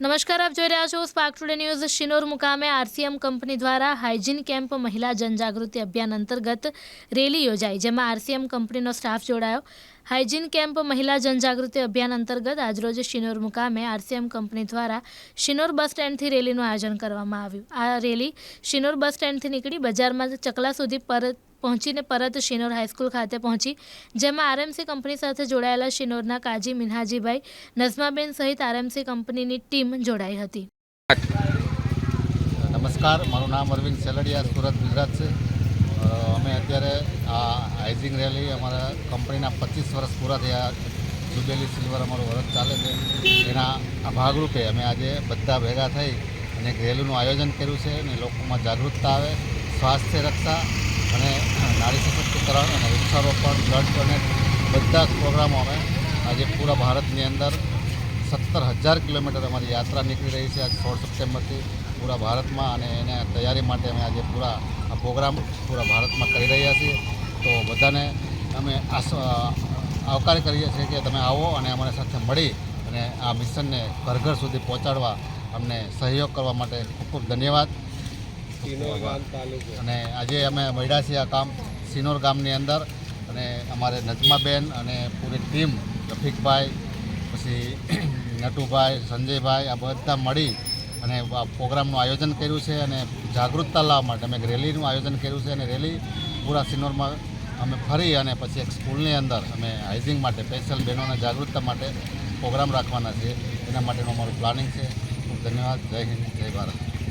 નમસ્કાર, આપ જોઈ રહ્યા છો સ્પાર્ક ટુડે ન્યૂઝ શિનોર મુકામે આરસીએમ કંપની દ્વારા હાઇજીન કેમ્પ મહિલા જનજાગૃતિ અભિયાન અંતર્ગત રેલી યોજાઈ, જેમાં આરસીએમ કંપનીનો સ્ટાફ જોડાયો. હાઇજીન કેમ્પ મહિલા જનજાગૃતિ અભિયાન અંતર્ગત આજરોજ શિનોર મુકામે આરસીએમ કંપની દ્વારા શિનોર બસ સ્ટેન્ડથી રેલીનું આયોજન કરવામાં આવ્યું. આ રેલી શિનોર બસ સ્ટેન્ડથી નીકળી બજારમાં ચકલા સુધી પરત પહોંચીને પરત શિનોર હાઈસ્કૂલ ખાતે પહોંચી, જેમાં આરએમસી કંપની સાથે જોડાયેલા શિનોરના કાજી મિન્હાજીભાઈ નઝમાબેન સહિત આરએમસી કંપનીની ટીમ જોડાઈ હતી. નમસ્કાર, મારું નામ અરવિંદ સેલડિયા, સુરત, ગુજરાત છે. અમે અત્યારે આ હાઇઝિંગ રેલી અમારા કંપનીના પચીસ વર્ષ પૂરા થયા. જુબેલી સિલ્વર અમારું વરસ ચાલે છે. એના ભાગરૂપે અમે આજે બધા ભેગા થઈ અને એક રેલીનું આયોજન કર્યું છે અને લોકોમાં જાગૃતતા આવે, સ્વાસ્થ્ય રક્ષા અને નારી સશક્તિકરણ અને વૃક્ષારોપણ, બ્લડ ડોનેટ બધા જ પ્રોગ્રામો અમે આજે પૂરા ભારતની અંદર સત્તર હજાર કિલોમીટર અમારી યાત્રા નીકળી રહી છે. આજ સોળ સપ્ટેમ્બરથી પૂરા ભારતમાં અને એને તૈયારી માટે અમે આજે પૂરા આ પ્રોગ્રામ પૂરા ભારતમાં કરી રહ્યા છીએ. તો બધાને અમે આવકાર કરીએ છીએ કે તમે આવો અને અમારી સાથે મળી અને આ મિશનને ઘર ઘર સુધી પહોંચાડવા અમને સહયોગ કરવા માટે ખૂબ ખૂબ ધન્યવાદ. અને આજે અમે મળ્યા છીએ આ કામ સિનોર ગામની અંદર. અને અમારે નજમાબેન અને પૂરી ટીમ રફીકભાઈ પછી નટુભાઈ સંજયભાઈ આ બધા મળી અને આ પ્રોગ્રામનું આયોજન કર્યું છે અને જાગૃતતા લાવવા માટે અમે રેલીનું આયોજન કર્યું છે અને રેલી પૂરા સિનોરમાં અમે ફરી અને પછી એક સ્કૂલની અંદર અમે હાઇઝિંગ માટે સ્પેશિયલ બહેનોને જાગૃતતા માટે પ્રોગ્રામ રાખવાના છે એના માટેનું અમારું પ્લાનિંગ છે. ખૂબ ધન્યવાદ. જય હિન્દ જય ભારત.